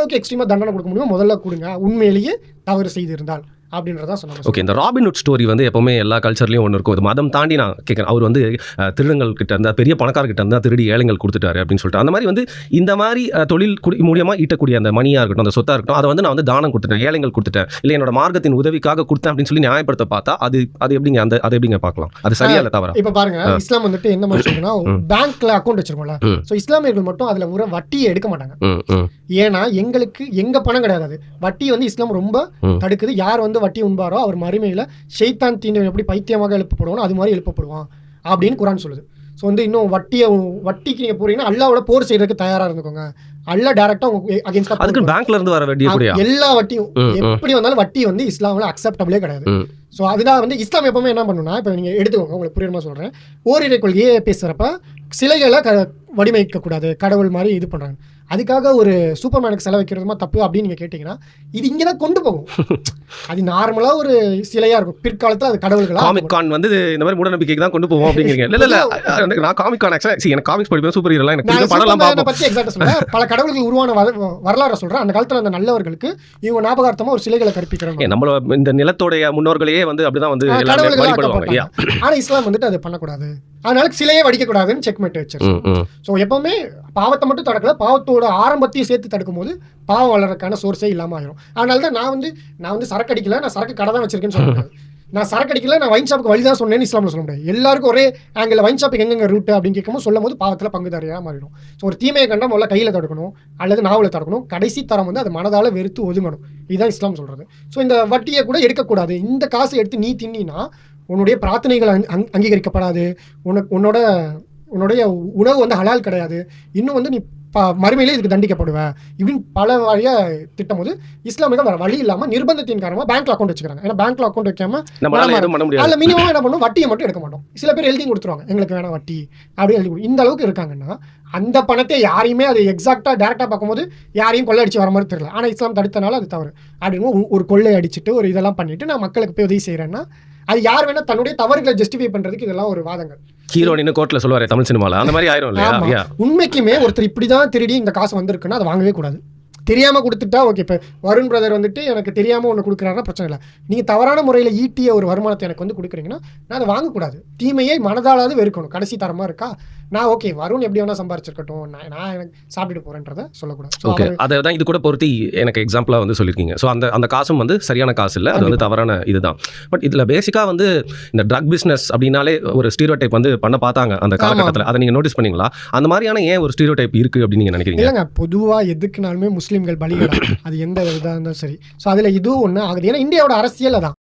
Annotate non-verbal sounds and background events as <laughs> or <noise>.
அளவுக்கு எக்ஸ்ட்ரீமாக தண்டனை கொடுக்க முடியுமோ முதல்ல கொடுங்க. உண்மையிலேயே தவறு செய்திருந்தால். அப்படின்றதான் சொன்னாங்க. ஓகே இந்த ராபின்ஹுட் ஸ்டோரி வந்து எப்பவுமே எல்லா கல்ச்சர்லையும் ஒன்று இருக்கும். இது மதம் தாண்டி நான் கேட்குறேன் அவர் வந்து திருடங்கள் கிட்ட இருந்தா பெரிய பணக்காரர்கிட்ட இருந்தா திருடி ஏழைகள் கொடுத்துட்டாரு அப்படின்னு சொல்லிட்டு. அந்த மாதிரி வந்து இந்த மாதிரி தொழில் குடி மூலியமா ஈட்டக்கூடிய அந்த மணியாக இருக்கட்டும் அந்த சொத்தாக இருக்கட்டும் அதை வந்து நான் வந்து தானம் கொடுத்துட்டேன் ஏழைகள் கொடுத்துட்டேன். இல்லை என்னோட மார்க்கத்தின் உதவிக்காக கொடுத்தேன் அப்படின்னு சொல்லி நியாயப்படுத்த பார்த்தா அது அது எப்படிங்க அந்த அதை எப்படிங்க பார்க்கலாம்? அது சரியா இல்லை தவறா? இப்ப பாருங்க இஸ்லாம் வந்துட்டு என்ன மாதிரி சொல்றேன்னா பேங்க்ல அக்கௌண்ட் வச்சிருக்கோம்ல. சோ இஸ்லாமியர்கள் மட்டும் அதுல ஒரு வட்டியை எடுக்க மாட்டாங்க. ஏன்னா எங்களுக்கு எங்க பணம் கிடையாது அது. வட்டி வந்து இஸ்லாம் ரொம்ப. தடுக்குது. யார் வந்து வட்டி உண்பாரோ அவர் மறுமையில ஷெய்தான் தீண்டு எப்படி பைத்தியமாக எழுப்பப்படுவானோ அது மாதிரி எழுப்பப்படுவான் அப்படின்னு குரான் சொல்லுது. ஸோ வந்து இன்னும் வட்டியை வட்டிக்கு நீங்க போறீங்கன்னா அல்லாவோட போர் செய்யறதுக்கு தயாரா இருந்துக்கோங்க. அல்லா டேரக்டா உங்க அகேன்ஸ்டா அதுக்கு பேங்க்ல இருந்து வர வேண்டிய எல்லா வட்டியும். எப்படி வந்தாலும் வட்டி வந்து இஸ்லாம்ல அக்செப்டபிளே கிடையாது. ஸோ அதனால வந்து இஸ்லாம் எப்பவுமே என்ன பண்ணுன்னா இப்போ நீங்கள் எடுத்துக்கோங்க உங்களுக்கு புரியுமா சொல்கிறேன் ஓரிரை கொள்கையே பேசுகிறப்ப சிலைகளை க வடிவமைக்கக்கூடாது கடவுள் மாதிரி இது பண்ணுறாங்க அதுக்காக ஒரு சூப்பர் மேனுக்கு செலவைக்கிறதுமா தப்பு அப்படின்னு நீங்கள் கேட்டிங்கன்னா இது இங்கே தான் கொண்டு போகும். <laughs> அது நார்மலாக ஒரு சிலையாக இருக்கும். பிற்காலத்தில் அது கடவுள்களா காமிக் கான் வந்து இந்த மாதிரி மூடநம்பிக்கைக்கு தான் கொண்டு போவோம் அப்படிங்கிறீங்க. இல்ல இல்ல <laughs> நான் காமிக் கான் ஆக்சுவலா எனக்கு காமிக்ஸ் படிப்பேன் சூப்பர் ஹீரோலாம் எனக்கு படம்லாம் சூப்பர்மேனை பார்ப்போம். பத்தி எக்ஸாக்டா சொல்றேன் பல கடவுள்கள் உருவான வர- வரலாறை சொல்றேன். அந்த காலத்துல அந்த நல்லவர்களுக்கு இவங்க ஞாபகார்த்தமா ஒரு சிலைகளை கற்பிக்கிறாங்க நம்மள இந்த நிலத்தோடைய முன்னோர்களையே வந்து அப்படிதான் வந்து வழிபடுவாங்க. ஆனா இஸ்லாம் வந்துட்டு அது பண்ணக்கூடாது. அதனால சிலையே வடிக்கக்கூடாதுன்னு செக்மேட் ம் ஸோ எப்பவுமே பாவத்தை மட்டும் தடுக்கல பாவத்தோட ஆரம்பத்தையும் சேர்த்து தடுக்கும் போது பாவம் வளர்றதுக்கான சோர்ஸே இல்லாமல் ஆயிரும். அதனால தான் நான் வந்து நான் வந்து சரக்கு அடிக்கல நான் சரக்கு கடை தான் வச்சிருக்கேன்னு சொல்ல முடியாது. <laughs> நான் சரக்கு அடிக்கல நான் வைன் ஷாப்புக்கு வழி தான் சொன்னேன்னு இஸ்லாமில் சொல்ல முடியாது. எல்லாருக்கும் ஒரே ஆங்கிள் வைன் ஷாப்புக்கு எங்கெங்க ரூட் அப்படின்னு கேட்கும்போது சொல்லும் போது பாவத்தில் பங்குதாரியாக மாறிடும். ஸோ ஒரு தீமையை கண்டா முதல்ல கையில் தடுக்கணும் அல்லது நாவல தடுக்கணும். கடைசி தரம் வந்து அது மனதால வெறுத்து ஒதுங்கணும். இதுதான் இஸ்லாம் சொல்றது. ஸோ இந்த வட்டியை கூட எடுக்கக்கூடாது. இந்த காசை எடுத்து நீ தின்னா உன்னுடைய பிரார்த்தனைகள் அங்- அங்- அங்கீகரிக்கப்படாது. உனக்கு உன்னோட உன்னுடைய உணவு வந்து ஹலால் கிடையாது. இன்னும் வந்து நீ ப மறுமையிலே இதுக்கு தண்டிக்கப்படுவ. இப்படின்னு பல வழியாக திட்டும் போது இஸ்லாமியர்கள் வேற வழி இல்லாமல் நிர்பந்தத்தின் காரணமாக பேங்க்ல அக்கௌண்ட் வச்சுக்கிறாங்க. ஏன்னா பேங்க்ல அக்கௌண்ட் வைக்காம அதில் மினிமம் என்ன பண்ணும் வட்டியை மட்டும் எடுக்க மாட்டோம். சில பேர் எழுதி கொடுத்துருவாங்க. எங்களுக்கு வேணாம் வட்டி. அப்படி எழுதி கொடு. இந்த அளவுக்கு இருக்காங்கன்னா அந்த பணத்தை யாரையுமே அது எக்ஸாக்டாக டேரெக்டாக பார்க்கும்போது யாரையும் கொள்ளையடிச்சு வர மாதிரி தெரியல. ஆனால் இஸ்லாம் தடுத்தனால அது தவறு. அப்படின்னு ஒரு- ஒரு கொள்ளை அடிச்சுட்டு ஒரு இதெல்லாம் பண்ணிட்டு நான் மக்களுக்கு போய் உதவி செய்கிறேன்னா அது யார் வேணா தன்னுடைய தவறுகளை ஜஸ்டிஃபை பண்றதுக்கு இதெல்லாம் ஒரு வாதங்கள். ஹீரோ கோர்ட்ல சொல்லுவாரு தமிழ் சினிமால. அந்த மாதிரி ஆயிரும் இல்லையா? உண்மைக்குமே ஒருத்தர் இப்படிதான் திருடி இந்த காசு வந்திருக்குன்னா அதை வாங்கவே கூடாது. தெரியாம கொடுத்துட்டா ஓகே இப்போ வருண் பிரதர் வந்துட்டு எனக்கு தெரியாம ஒன்று கொடுக்குறாருன்னா பிரச்சனை இல்லை. நீங்க தவறான முறையில் ஈட்டிய ஒரு வருமானத்தை எனக்கு வந்து கொடுக்குறீங்கன்னா நான் அதை வாங்கக்கூடாது. தீமையை மனதாலாவது வெறுக்கணும். கடைசி தரமா இருக்கா? நான் ஓகே வருண் எப்படி வேணா சம்பாரிச்சிருக்கட்டும். நான் நான் எனக்கு சாப்பிட்டுட்டு போறேன்றதை சொல்லக்கூடாது. ஓகே அதை தான் இது கூட பொருத்தி எனக்கு எக்ஸாம்பிளாக வந்து சொல்லியிருக்கீங்க. ஸோ அந்த அந்த காசும் வந்து சரியான காசு இல்லை. அது வந்து தவறான இதுதான். பட் இதில் பேசிக்காக வந்து இந்த ட்ரக் பிஸ்னஸ் அப்படின்னாலே ஒரு ஸ்டீரியோ டைப் வந்து பண்ண பார்த்தாங்க அந்த காலகட்டத்தில். அதை நீங்கள் நோட்டீஸ் பண்ணீங்களா? அந்த மாதிரியான ஏன் ஒரு ஸ்டீரியோ டைப் இருக்குது அப்படின்னு நீங்கள் நினைக்கிறீங்க? இல்லைங்க பொதுவா எதுக்குனாலுமே முஸ்லீம்கள் பலிகடா அது எந்த இதாக இருந்தாலும் சரி. ஸோ அதுல இதுவும் ஒன்று ஆகுது. ஏன்னா இந்தியாவோட அரசியல் அதான்.